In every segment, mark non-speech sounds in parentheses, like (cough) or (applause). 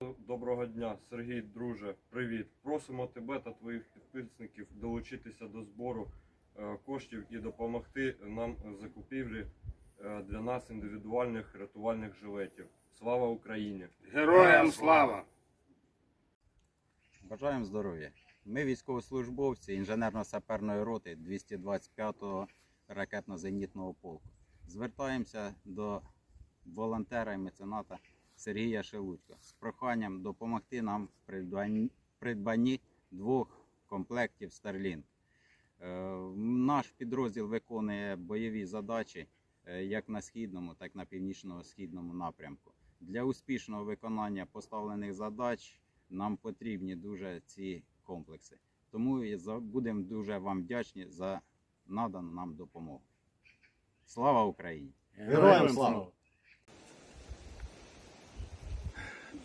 Доброго дня, Сергій, друже, привіт. Просимо тебе та твоїх підписників долучитися до збору е, коштів і допомогти нам в закупівлі е, для нас індивідуальних рятувальних жилетів. Слава Україні! Героям слава! Бажаємо здоров'я. Ми військовослужбовці інженерно-саперної роти 225-го ракетно-зенітного полку. Звертаємося до волонтера і мецената Сергія Шелудька з проханням допомогти нам в придбанні, двох комплектів Starlink. Е, Наш підрозділ виконує бойові задачі е, як на східному, так і на північно-східному напрямку. Для успішного виконання поставлених задач нам потрібні дуже ці комплекси. Тому будемо дуже вам вдячні за надану нам допомогу. Слава Україні! Героям слава!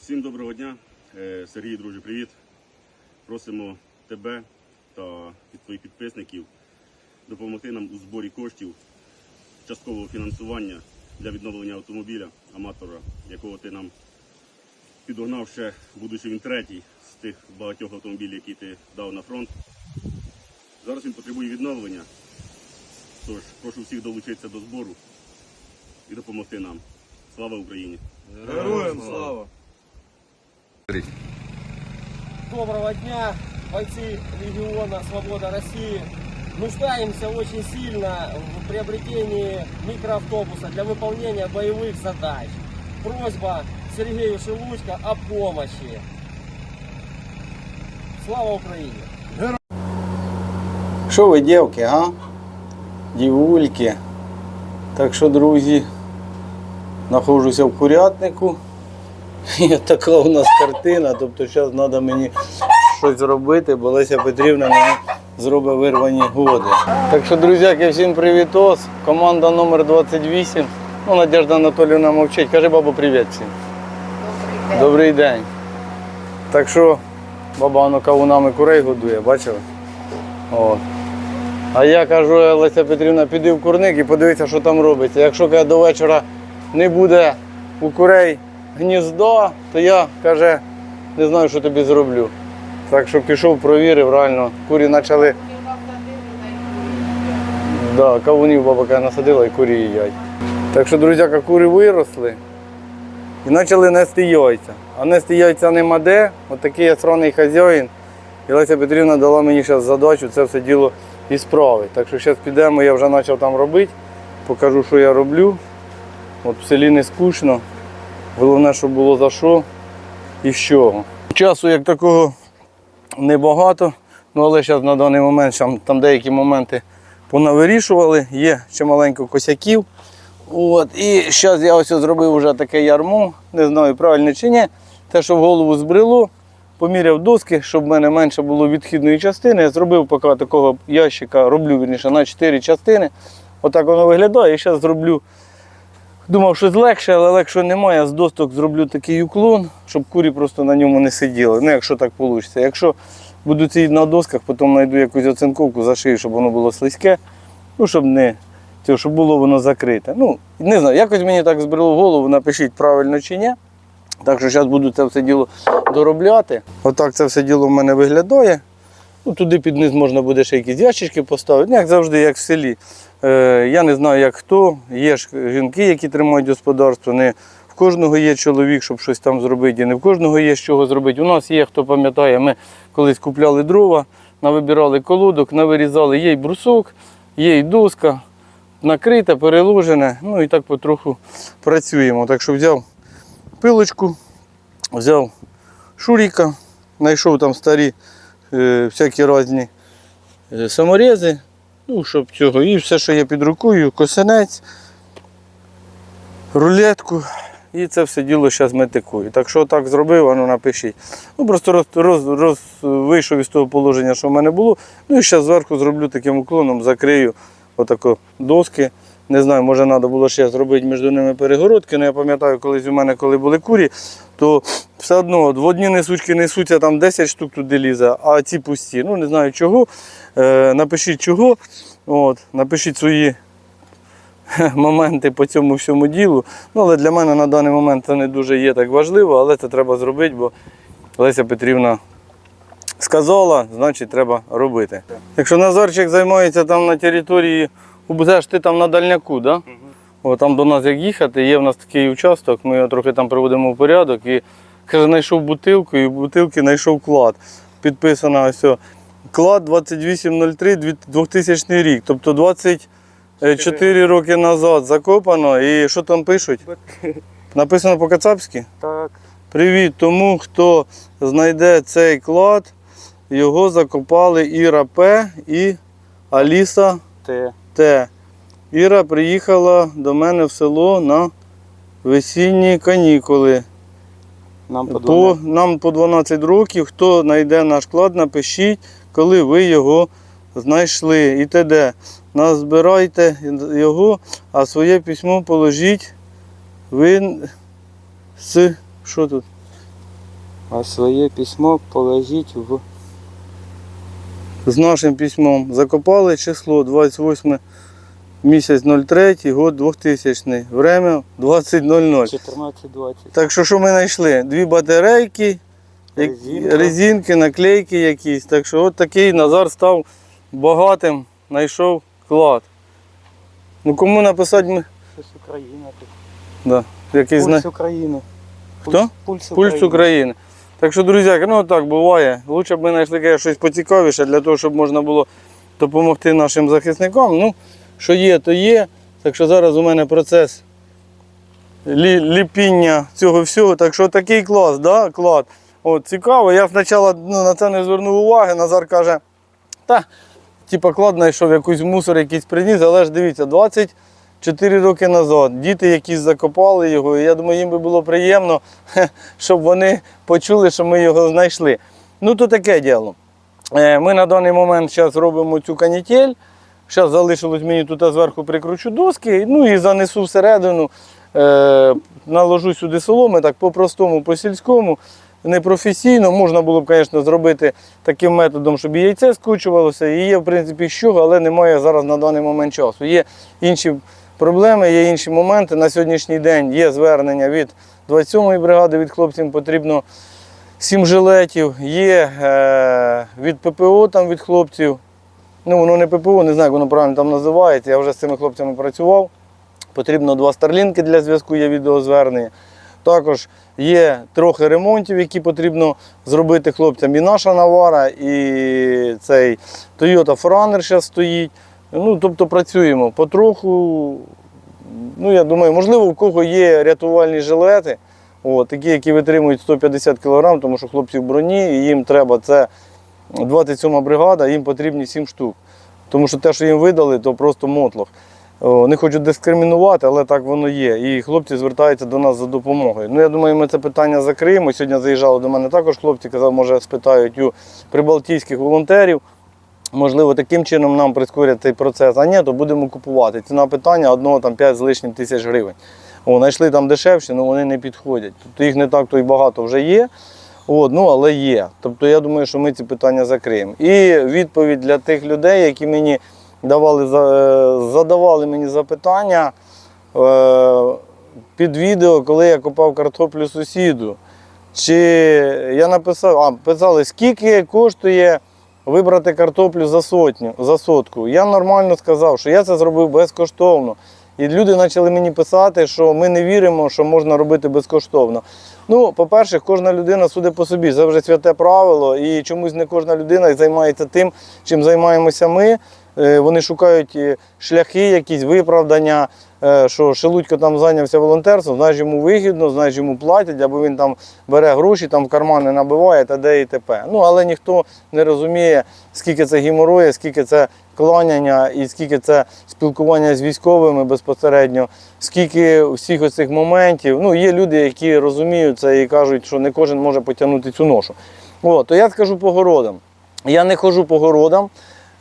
Всім доброго дня. Е, Сергій, друже, привіт. Просимо тебе та твоїх підписників допомогти нам у зборі коштів часткового фінансування для відновлення автомобіля аматора, якого ти нам підогнав ще, будучи він третій з тих багатьох автомобілів, які ти дав на фронт. Зараз він потребує відновлення. Тож прошу всіх долучитися до збору і допомогти нам. Слава Україні! Героям слава! Доброго дня, бойцы региона «Свобода России». Нуждаемся очень сильно в приобретении микроавтобуса для выполнения боевых задач. Просьба Сергею Шелудько о помощи. Слава Украине! Що ви, дівки, а? Дівульки. Так що, друзі, знаходжуся в курятнику. (laughs) І така у нас картина. Тобто зараз треба мені щось зробити, бо Леся Петрівна мені зробить вирвані годи. Так що, друзяки, всім привітос. Команда номер 28. Ну, Надежда Анатоліївна мовчить. Кажи, бабу, привіт всім. Добрий день. Так що баба воно кавунами курей годує, бачили? От. А я кажу, Леся Петрівна, піди в курник і подивися, що там робиться. Якщо каже, до вечора не буде у курей гніздо, то я каже, не знаю, що тобі зроблю. Так що пішов, провірив, реально, курі почали. Да, кавунів баба каже, насадила і курі їдять. Так що, друзяка, кури виросли і почали нести яйця. А нести яйця нема де. Отакий я сраний хазяїн. І Леся Петрівна дала мені зараз задачу це все діло і справи. Так що зараз підемо, я вже почав там робити, покажу, що я роблю. От в селі не скучно. Головне, щоб було за що і з чого. Часу як такого небагато, ну але зараз на даний момент там, там деякі моменти понавирішували, є ще маленько косяків. От, і зараз я ось зробив вже таке ярмо, не знаю правильно чи ні. Те, що в голову збрело, поміряв доски, щоб в мене менше було відхідної частини. Я зробив поки такого ящика, роблю вірніше, на 4 частини. Отак воно виглядає. І зараз зроблю. Думав, щось легше, але легше немає. Я З досток зроблю такий уклон, щоб курі просто на ньому не сиділи. Ну, якщо так вийде. Якщо буду ці на досках, потім знайду якусь оцинковку за шию, щоб воно було слизьке. Ну, щоб не щоб було воно закрите. Ну, не знаю, якось мені так збрело в голову, напишіть правильно чи ні. Так що зараз буду це все діло доробляти. Отак це все діло в мене виглядає. Ну, туди під низ можна буде ще якісь ящички поставити. Ну, як завжди, як в селі. Е, я не знаю, як хто. Є ж жінки, які тримають господарство. Не в кожного є чоловік, щоб щось там зробити, і не в кожного є з чого зробити. У нас є, хто пам'ятає, ми колись купляли дрова, навибирали колодок, навирізали, є й брусок, є й доска, накрите, переложене. Ну і так потроху працюємо. Так що взяв пилочку, взяв шуріка, знайшов там старі е, всякі різні е, саморези, ну, щоб цього. І все, що є під рукою, косинець, рулетку. І це все діло зараз метикую. Так що так зробив, ну напишіть. Ну просто роз, роз, роз, вийшов із того положення, що в мене було. Ну і зараз зверху зроблю таким уклоном, закрию отако доски. Не знаю, може треба було ще зробити між ними перегородки. але я пам'ятаю, колись у мене, коли були курі, то все одно от в одні несучки несуться там 10 штук туди лізе, а ці пусті. Ну не знаю чого. Е, напишіть чого. От, напишіть свої (laughs) моменти по цьому всьому ділу. Ну, але для мене на даний момент це не дуже є так важливо, але це треба зробити, бо Леся Петрівна сказала, значить треба робити. Якщо Назарчик займається там на території, це ти там на дальняку, да? О, там до нас як їхати, є в нас такий участок, ми його трохи там приводимо в порядок і каже, знайшов бутилку і в бутилки знайшов клад. Підписано ось. Клад 2803 2000 рік, тобто 24 роки назад закопано. І що там пишуть? (laughs) Написано по-кацапськи? Так. Привіт тому, хто знайде цей клад. Його закопали Іра П і Аліса Те. Т. Іра приїхала до мене в село на весінні канікули. Нам По, нам по 12 років. Хто знайде наш клад, напишіть, коли ви його знайшли. І т.д. Назбирайте його, а своє письмо положіть. Ви з. Що тут? А своє письмо положіть в з нашим письмом. Закопали число 28 місяць 03, год 2000, время 20.00. 14-20. Так що що ми знайшли? Дві батарейки, Резинка. резинки, наклейки якісь. Так що от такий Назар став багатим, знайшов клад. Ну кому написати ми? Щось Україна тут. Да, якийсь зна... України. Хто? Пульс Пульс України. Так що, друзі, ну так буває. Лучше б ми знайшли щось поцікавіше для того, щоб можна було допомогти нашим захисникам. Ну, що є, то є. Так що зараз у мене процес лі- ліпіння цього всього. Так що такий клас, да? клад. От, цікаво. Я спочатку ну, на це не звернув уваги. Назар каже, та, типа клад знайшов якийсь мусор, якийсь приніс, але ж дивіться, 24 роки назад. Діти якісь закопали його. І я думаю, їм би було приємно, (laughs) щоб вони почули, що ми його знайшли. Ну, то таке діло. Е, Ми на даний момент зараз робимо цю канітель. Зараз залишилось мені тут зверху прикручу доски, ну і занесу всередину, е, наложу сюди соломи, так по-простому, по-сільському, непрофесійно. Можна було б, звісно, зробити таким методом, щоб яйце скручувалося. І є, в принципі, що, але немає зараз на даний момент часу. Є інші проблеми, є інші моменти. На сьогоднішній день є звернення від 27-ї бригади, від хлопців потрібно 7 жилетів, є е, від ППО там від хлопців. Ну, воно не ППО, не знаю, як воно правильно там називається. Я вже з цими хлопцями працював. Потрібно два старлінки для зв'язку, є відеозвернення. Також є трохи ремонтів, які потрібно зробити хлопцям. І наша навара, і цей Toyota Forerunner зараз стоїть. Ну, тобто працюємо потроху. Ну, я думаю, можливо, у кого є рятувальні жилети, о, такі, які витримують 150 кг, тому що хлопці в броні, і їм треба це 27 бригада, їм потрібні 7 штук. Тому що те, що їм видали, то просто мотлох. Не хочу дискримінувати, але так воно є. І хлопці звертаються до нас за допомогою. Ну, я думаю, ми це питання закриємо. Сьогодні заїжджали до мене також хлопці, казав, може спитають у прибалтійських волонтерів. Можливо, таким чином нам прискорять цей процес. А ні, то будемо купувати. Ціна питання одного там 5 з лишнім тисяч гривень. О, знайшли там дешевші, але вони не підходять. Тобто їх не так то й багато вже є. От, ну, але є. Тобто я думаю, що ми ці питання закриємо. І відповідь для тих людей, які мені давали, е, задавали мені запитання е, під відео, коли я копав картоплю сусіду. Чи я написав, а писали, скільки коштує вибрати картоплю за сотню, за сотку. Я нормально сказав, що я це зробив безкоштовно. І люди почали мені писати, що ми не віримо, що можна робити безкоштовно. Ну, по-перше, кожна людина суде по собі, це вже святе правило, і чомусь не кожна людина займається тим, чим займаємося ми. Е, Вони шукають е, шляхи, якісь виправдання, що Шелудько там зайнявся волонтерством, знаєш, йому вигідно, знаєш, йому платять, або він там бере гроші, там в кармани набиває та де і т.п. Ну, але ніхто не розуміє, скільки це геморроя, скільки це кланяння і скільки це спілкування з військовими безпосередньо, скільки всіх оцих моментів. Ну, є люди, які розуміють це і кажуть, що не кожен може потягнути цю ношу. О, то я скажу по городам. Я не ходжу по городам.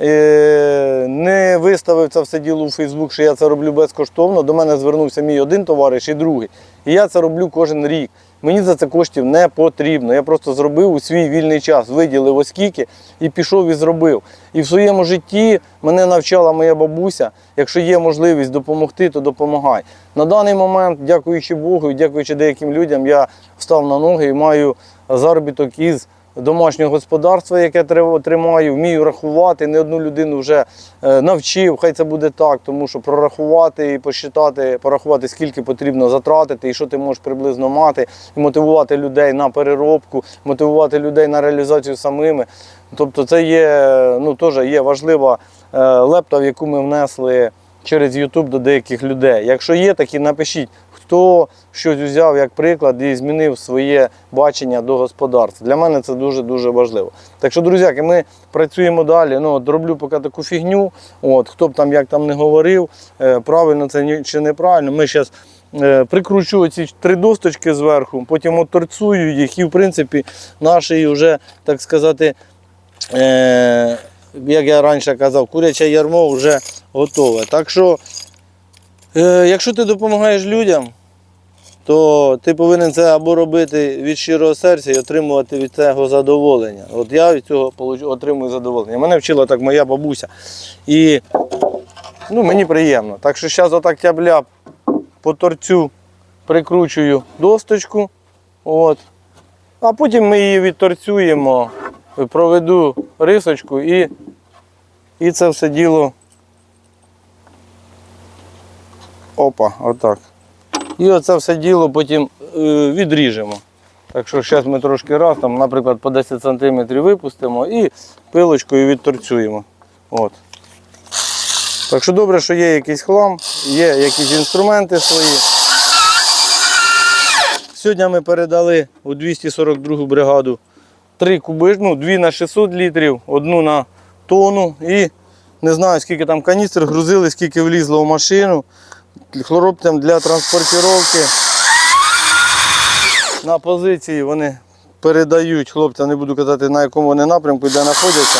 Е, Не виставив це все діло у Фейсбук, що я це роблю безкоштовно. До мене звернувся мій один товариш і другий. І я це роблю кожен рік. Мені за це коштів не потрібно. Я просто зробив у свій вільний час, виділив оскільки і пішов і зробив. І в своєму житті мене навчала моя бабуся, якщо є можливість допомогти, то допомагай. На даний момент, дякуючи Богу, і дякуючи деяким людям, я встав на ноги і маю заробіток із домашнього господарства, яке тримаю, вмію рахувати. Не одну людину вже е, навчив, хай це буде так, тому що прорахувати і посчитати, порахувати, скільки потрібно затратити і що ти можеш приблизно мати, і мотивувати людей на переробку, мотивувати людей на реалізацію самими. Тобто це є, ну, теж є важлива е, лепта, в яку ми внесли через YouTube до деяких людей. Якщо є такі, напишіть, хто щось взяв як приклад і змінив своє бачення до господарства. Для мене це дуже-дуже важливо. Так що, друзяки, ми працюємо далі. Ну, от роблю поки таку фігню. От, хто б там як там не говорив, е, правильно це чи неправильно. Ми зараз е, прикручу ці три досточки зверху, потім оторцую їх і, в принципі, наш вже, так сказати, е, як я раніше казав, куряче ярмо вже готове. Так що, е, якщо ти допомагаєш людям, то ти повинен це або робити від щирого серця і отримувати від цього задоволення. От я від цього отримую задоволення. Мене вчила так моя бабуся. І ну, мені приємно. Так що зараз отак тябля по торцю прикручую досточку. От. А потім ми її відторцюємо, проведу рисочку і, і це все діло. Опа, отак. І оце все діло потім е, відріжемо. Так що зараз ми трошки раз, там, наприклад, по 10 см випустимо і пилочкою відторцюємо. От. Так що добре, що є якийсь хлам, є якісь інструменти свої. Сьогодні ми передали у 242 бригаду три куби, ну, дві на 600 літрів, одну на тонну. І не знаю, скільки там каністр грузили, скільки влізло в машину. Хлопцям для транспортировки на позиції вони передають хлопцям, не буду казати на якому вони напрямку, де знаходяться.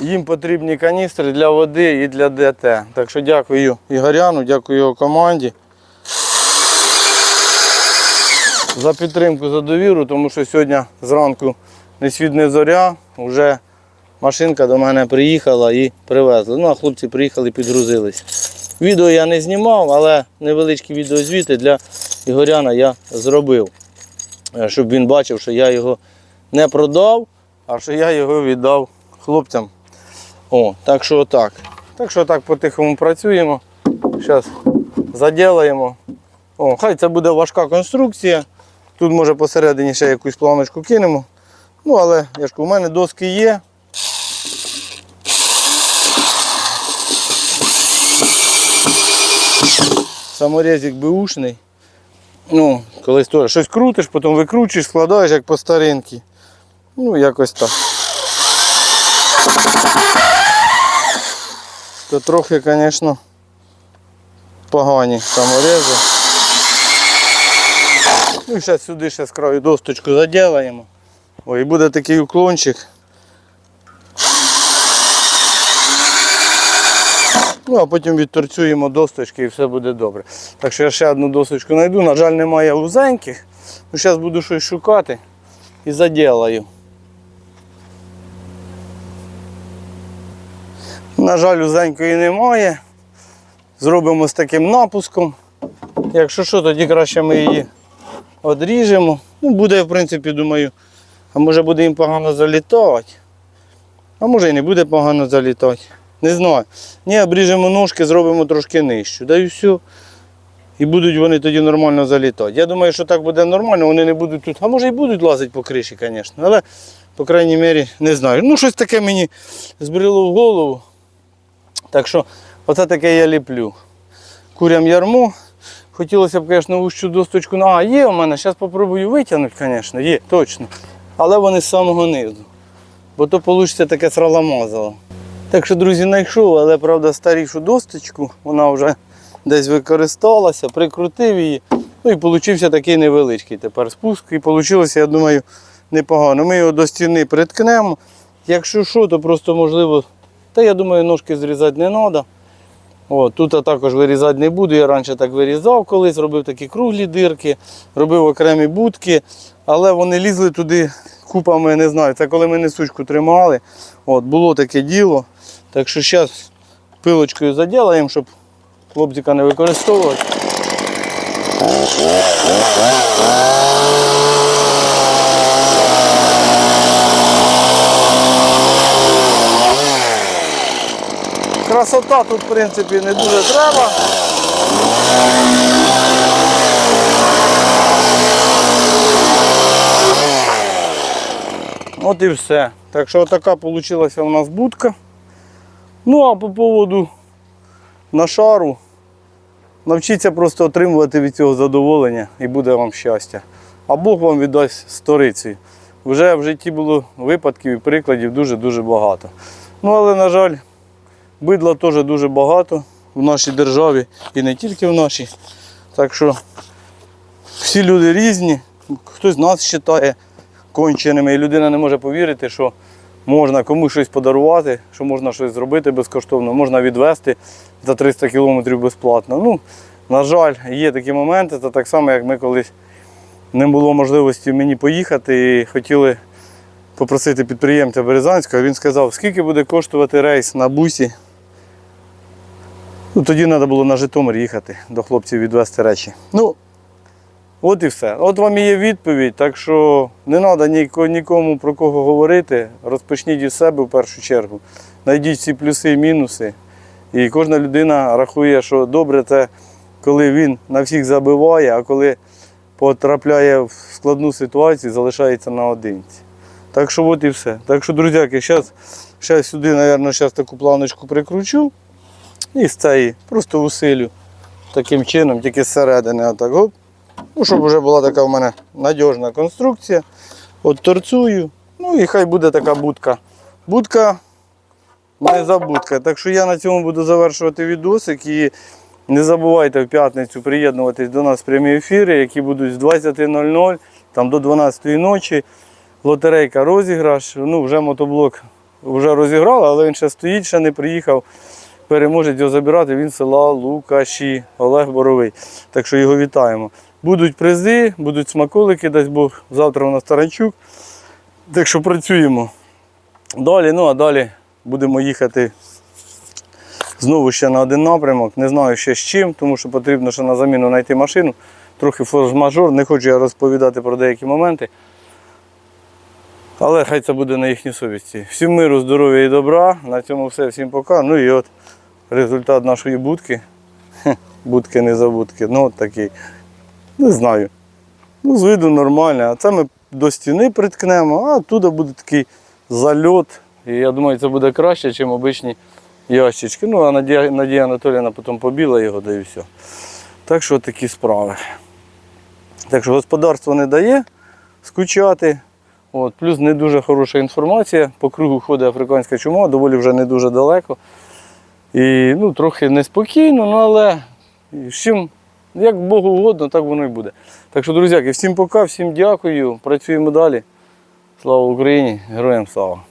Їм потрібні каністри для води і для ДТ. Так що дякую Ігоряну, дякую його команді за підтримку, за довіру, тому що сьогодні зранку не світ, зоря, вже машинка до мене приїхала і привезла. Ну, а хлопці приїхали і підгрузились. Відео я не знімав, але невеличкі відеозвіти для Ігоряна я зробив, е, щоб він бачив, що я його не продав, а що я його віддав хлопцям. О, так що отак. Так що отак по-тихому працюємо. Зараз заділаємо. О, хай це буде важка конструкція. Тут може посередині ще якусь планочку кинемо. Ну, але я ж у мене доски є. Саморезик беушний. Ну, колись теж щось крутиш, потім викручуєш, складаєш як по старинці. Ну, якось так. То трохи, звісно, погані саморези. Ну зараз сюди ще з краю досточку заділаємо. Ой, буде такий уклончик. Ну, а потім відторцюємо досточки і все буде добре. Так що я ще одну досочку знайду. На жаль, немає вузеньких. Ну, зараз буду щось шукати і заділаю. На жаль, узенької немає. Зробимо з таким напуском. Якщо що, тоді краще ми її одріжемо. Ну, буде, в принципі, думаю, а може буде їм погано залітати. А може і не буде погано залітати. Не знаю. Ні, обріжемо ножки, зробимо трошки нижчу. Да і все. І будуть вони тоді нормально залітати. Я думаю, що так буде нормально, вони не будуть тут. А може і будуть лазити по криші, звісно. Але, по крайній мірі, не знаю. Ну, щось таке мені збріло в голову. Так що, оце таке я ліплю. Курям ярмо. Хотілося б, звісно, вущу досточку. А, є у мене, зараз спробую витягнути, звісно, є, точно. Але вони з самого низу. Бо то вийде таке сраламазало. Так що, друзі, знайшов, але правда старішу досточку, вона вже десь використалася, прикрутив її. Ну і вийшов такий невеличкий тепер спуск. І вийшло, я думаю, непогано. Ми його до стіни приткнемо. Якщо що, то просто можливо. Та я думаю, ножки зрізати не треба. Тут також вирізати не буду. Я раніше так вирізав колись, робив такі круглі дирки, робив окремі будки, але вони лізли туди купами, не знаю. Це коли ми несучку тримали. От, було таке діло. Так що зараз пилочкою заділаємо, щоб хлопчика не використовувати. Красота тут, в принципі, не дуже треба. От і все. Так що така вийшла у нас будка. Ну а по поводу на шару. Навчіться просто отримувати від цього задоволення і буде вам щастя. А Бог вам віддасть сторицею. Вже в житті було випадків і прикладів дуже-дуже багато. Ну але, на жаль, бидла теж дуже багато в нашій державі і не тільки в нашій. Так що всі люди різні, хтось нас вважає конченими, і людина не може повірити, що можна комусь щось подарувати, що можна щось зробити безкоштовно, можна відвезти за 300 кілометрів безплатно. Ну, на жаль, є такі моменти, це так само, як ми колись не було можливості мені поїхати і хотіли попросити підприємця Березанського. Він сказав, скільки буде коштувати рейс на бусі. Ну, тоді треба було на Житомир їхати до хлопців відвезти речі. Ну, От і все. От вам є відповідь. Так що не треба нікому про кого говорити. Розпочніть із себе в першу чергу. Найдіть всі плюси і мінуси. І кожна людина рахує, що добре це, коли він на всіх забиває, а коли потрапляє в складну ситуацію, залишається наодинці. Так що от і все. Так що, друзяки, зараз ще сюди, мабуть, зараз таку планочку прикручу. І з цієї просто усилю таким чином, тільки зсередини. Отак, оп. Ну, щоб вже була така в мене надіжна конструкція. От торцую. Ну і хай буде така будка. Будка не забудка. Так що я на цьому буду завершувати відосик. І не забувайте в п'ятницю приєднуватись до нас в прямі ефіри, які будуть з 20.00 там, до 12.00 ночі. Лотерейка розіграш. Ну, вже мотоблок вже розіграли, але він ще стоїть, ще не приїхав. Переможець його забирати, він з села Лукаші, Олег Боровий. Так що його вітаємо. Будуть призи, будуть смаколики, дасть Бог. Завтра у нас Таранчук. Так що працюємо. Далі, ну а далі будемо їхати знову ще на один напрямок. Не знаю ще з чим, тому що потрібно ще на заміну знайти машину. Трохи форс-мажор, не хочу я розповідати про деякі моменти. Але хай це буде на їхній совісті. Всім миру, здоров'я і добра. На цьому все, всім пока. Ну і от результат нашої будки. (laughs) Будки не забудки. Ну от такий. Не знаю. Ну, з виду нормально. А це ми до стіни приткнемо, а туди буде такий зальот. І я думаю, це буде краще, ніж обичні ящички. Ну, а Надія, Надія Анатоліївна потім побіла його, да і все. Так що такі справи. Так що господарство не дає скучати. От, плюс не дуже хороша інформація. По кругу ходить африканська чума, доволі вже не дуже далеко. І ну, трохи неспокійно, ну, але з чим, як Богу угодно, так воно і буде. Так що, друзяки, всім пока, всім дякую. Працюємо далі. Слава Україні! Героям слава!